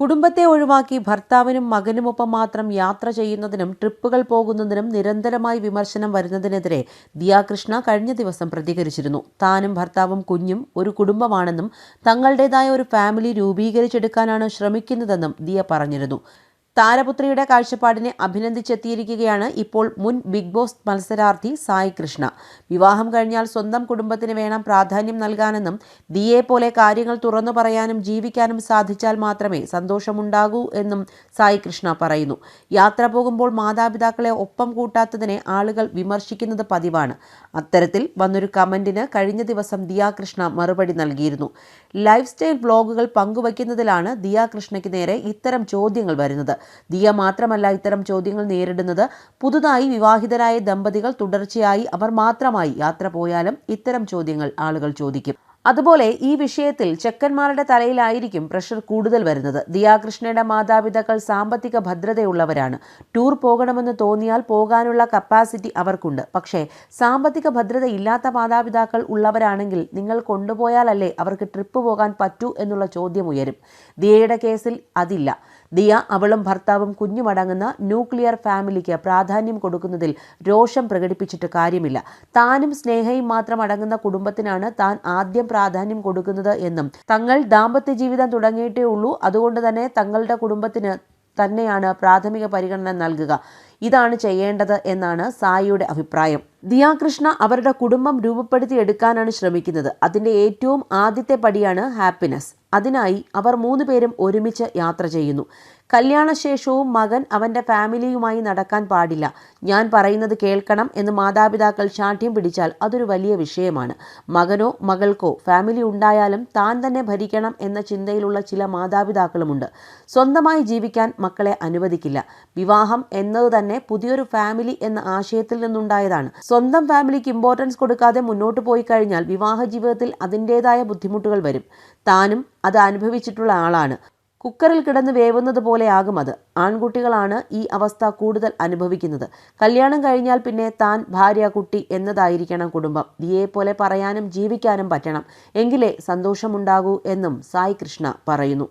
കുടുംബത്തെ ഒഴിവാക്കി ഭർത്താവിനും മകനുമൊപ്പം മാത്രം യാത്ര ചെയ്യുന്നതിനും ട്രിപ്പുകൾ പോകുന്നതിനും നിരന്തരമായി വിമർശനം വരുന്നതിനെതിരെ ദിയാകൃഷ്ണ കഴിഞ്ഞ ദിവസം പ്രതികരിച്ചിരുന്നു. താനും ഭർത്താവും കുഞ്ഞും ഒരു കുടുംബമാണെന്നും തങ്ങളുടേതായ ഒരു ഫാമിലി രൂപീകരിച്ചെടുക്കാനാണ് ശ്രമിക്കുന്നതെന്നും ദിയ പറഞ്ഞിരുന്നു. താരപുത്രിയുടെ കാഴ്ചപ്പാടിനെ അഭിനന്ദിച്ചെത്തിയിരിക്കുകയാണ് ഇപ്പോൾ മുൻ ബിഗ് ബോസ് മത്സരാർത്ഥി സായി കൃഷ്ണ. വിവാഹം കഴിഞ്ഞാൽ സ്വന്തം കുടുംബത്തിന് വേണം പ്രാധാന്യം നൽകാനെന്നും ദിയെ പോലെ കാര്യങ്ങൾ തുറന്നു പറയാനും ജീവിക്കാനും സാധിച്ചാൽ മാത്രമേ സന്തോഷമുണ്ടാകൂ എന്നും സായി കൃഷ്ണ പറയുന്നു. യാത്ര പോകുമ്പോൾ മാതാപിതാക്കളെ ഒപ്പം കൂട്ടാത്തതിനെ ആളുകൾ വിമർശിക്കുന്നത് പതിവാണ്. അത്തരത്തിൽ വന്നൊരു കമന്റിന് കഴിഞ്ഞ ദിവസം ദിയാ കൃഷ്ണ മറുപടി നൽകിയിരുന്നു. ലൈഫ് സ്റ്റൈൽ ബ്ലോഗുകൾ പങ്കുവയ്ക്കുന്നതിലാണ് ദിയാ കൃഷ്ണയ്ക്ക് നേരെ ഇത്തരം ചോദ്യങ്ങൾ വരുന്നത്. ദിയ മാത്രമല്ല ഇത്തരം ചോദ്യങ്ങൾ നേരിടുന്നത്. പുതുതായി വിവാഹിതരായ ദമ്പതികൾ തുടർച്ചയായി അവർ മാത്രമായി യാത്ര പോയാലും ഇത്തരം ചോദ്യങ്ങൾ ആളുകൾ ചോദിക്കും. അതുപോലെ ഈ വിഷയത്തിൽ ചെക്കന്മാരുടെ തലയിലായിരിക്കും പ്രഷർ കൂടുതൽ വരുന്നത്. ദിയാകൃഷ്ണയുടെ മാതാപിതാക്കൾ സാമ്പത്തിക ഭദ്രതയുള്ളവരാണ്. ടൂർ പോകണമെന്ന് തോന്നിയാൽ പോകാനുള്ള കപ്പാസിറ്റി അവർക്കുണ്ട്. പക്ഷേ സാമ്പത്തിക ഭദ്രത ഇല്ലാത്ത മാതാപിതാക്കൾ ഉള്ളവരാണെങ്കിൽ നിങ്ങൾ കൊണ്ടുപോയാലല്ലേ അവർക്ക് ട്രിപ്പ് പോകാൻ പറ്റൂ എന്നുള്ള ചോദ്യം ഉയരും. ദിയയുടെ കേസിൽ അതില്ല. ദിയ അവളും ഭർത്താവും കുഞ്ഞുമടങ്ങുന്ന ന്യൂക്ലിയർ ഫാമിലിക്ക് പ്രാധാന്യം കൊടുക്കുന്നതിൽ രോഷം പ്രകടിപ്പിച്ചിട്ട് കാര്യമില്ല. താനും സ്നേഹയും മാത്രം അടങ്ങുന്ന കുടുംബത്തിനാണ് താൻ ആദ്യം പ്രാധാന്യം കൊടുക്കുന്നത് എന്നും തങ്ങൾ ദാമ്പത്യ ജീവിതം തുടങ്ങിയിട്ടേ ഉള്ളൂ. അതുകൊണ്ട് തന്നെ തങ്ങളുടെ കുടുംബത്തിന് തന്നെയാണ് പ്രാഥമിക പരിഗണന നൽകുക. ഇതാണ് ചെയ്യേണ്ടത് എന്നാണ് സായിയുടെ അഭിപ്രായം. ദിയാകൃഷ്ണ അവരുടെ കുടുംബം രൂപപ്പെടുത്തിയെടുക്കാനാണ് ശ്രമിക്കുന്നത്. അതിന്റെ ഏറ്റവും ആദ്യത്തെ പടിയാണ് ഹാപ്പിനെസ് അതിനായി അവർ മൂന്ന് പേരും ഒരുമിച്ച് യാത്ര ചെയ്യുന്നു. കല്യാണശേഷവും മകൻ അവന്റെ ഫാമിലിയുമായി നടക്കാൻ പാടില്ല. ഞാൻ പറയുന്നത് കേൾക്കണം എന്ന് മാതാപിതാക്കൾ ശാഠ്യം പിടിച്ചാൽ അതൊരു വലിയ വിഷയമാണ്. മകനോ മകൾക്കോ ഫാമിലി ഉണ്ടായാലും താൻ തന്നെ ഭരിക്കണം എന്ന ചിന്തയിലുള്ള ചില മാതാപിതാക്കളുമുണ്ട്. സ്വന്തമായി ജീവിക്കാൻ മക്കളെ അനുവദിക്കില്ല. വിവാഹം എന്നത് തന്നെ പുതിയൊരു ഫാമിലി എന്ന ആശയത്തിൽ നിന്നുണ്ടായതാണ്. സ്വന്തം ഫാമിലിക്ക് ഇമ്പോർട്ടൻസ് കൊടുക്കാതെ മുന്നോട്ട് പോയി കഴിഞ്ഞാൽ വിവാഹ ജീവിതത്തിൽ അതിന്റേതായ ബുദ്ധിമുട്ടുകൾ വരും. താനും അത് അനുഭവിച്ചിട്ടുള്ള ആളാണ്. കുക്കറിൽ കിടന്ന് വേവുന്നത് പോലെയാകും അത്. ആൺകുട്ടികളാണ് ഈ അവസ്ഥ കൂടുതൽ അനുഭവിക്കുന്നത്. കല്യാണം കഴിഞ്ഞാൽ പിന്നെ താൻ ഭാര്യ കുട്ടി എന്നതായിരിക്കണം കുടുംബം. ദിയെ പോലെ പറയാനും ജീവിക്കാനും പറ്റണം. എങ്കിലേ സന്തോഷമുണ്ടാകൂ എന്നും സായി കൃഷ്ണ പറയുന്നു.